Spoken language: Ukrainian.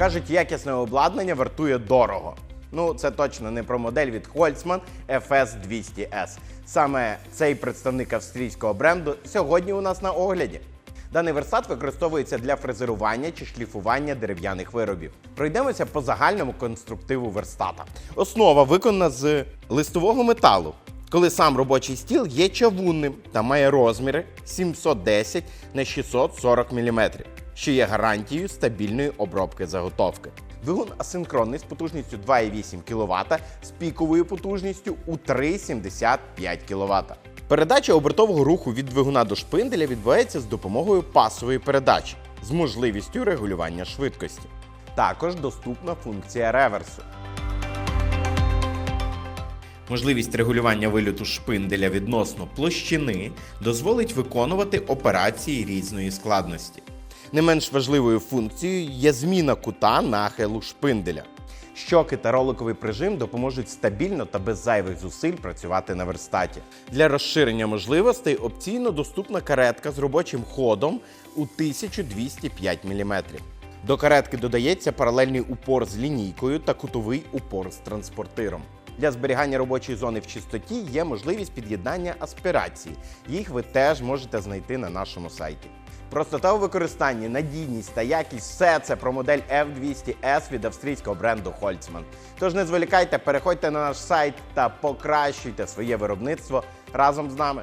Кажуть, якісне обладнання вартує дорого. Ну, це точно не про модель від Holtzmann FS 200S. Саме цей представник австрійського бренду сьогодні у нас на огляді. Даний верстат використовується для фрезерування чи шліфування дерев'яних виробів. Пройдемося по загальному конструктиву верстата. Основа виконана з листового металу, коли сам робочий стіл є чавунним та має розміри 710 на 640 мм, що є гарантією стабільної обробки заготовки. Двигун асинхронний з потужністю 2,8 кВт з піковою потужністю у 3,75 кВт. Передача обертового руху від двигуна до шпинделя відбувається з допомогою пасової передачі з можливістю регулювання швидкості. Також доступна функція реверсу. Можливість регулювання вильоту шпинделя відносно площини дозволить виконувати операції різної складності. Не менш важливою функцією є зміна кута нахилу шпинделя. Щоки та роликовий прижим допоможуть стабільно та без зайвих зусиль працювати на верстаті. Для розширення можливостей опційно доступна каретка з робочим ходом у 1205 мм. До каретки додається паралельний упор з лінійкою та кутовий упор з транспортиром. Для зберігання робочої зони в чистоті є можливість під'єднання аспірації. Їх ви теж можете знайти на нашому сайті. Простота у використанні, надійність та якість все це про модель F200S від австрійського бренду Holtzmann. Тож не зволікайте, переходьте на наш сайт та покращуйте своє виробництво разом з нами.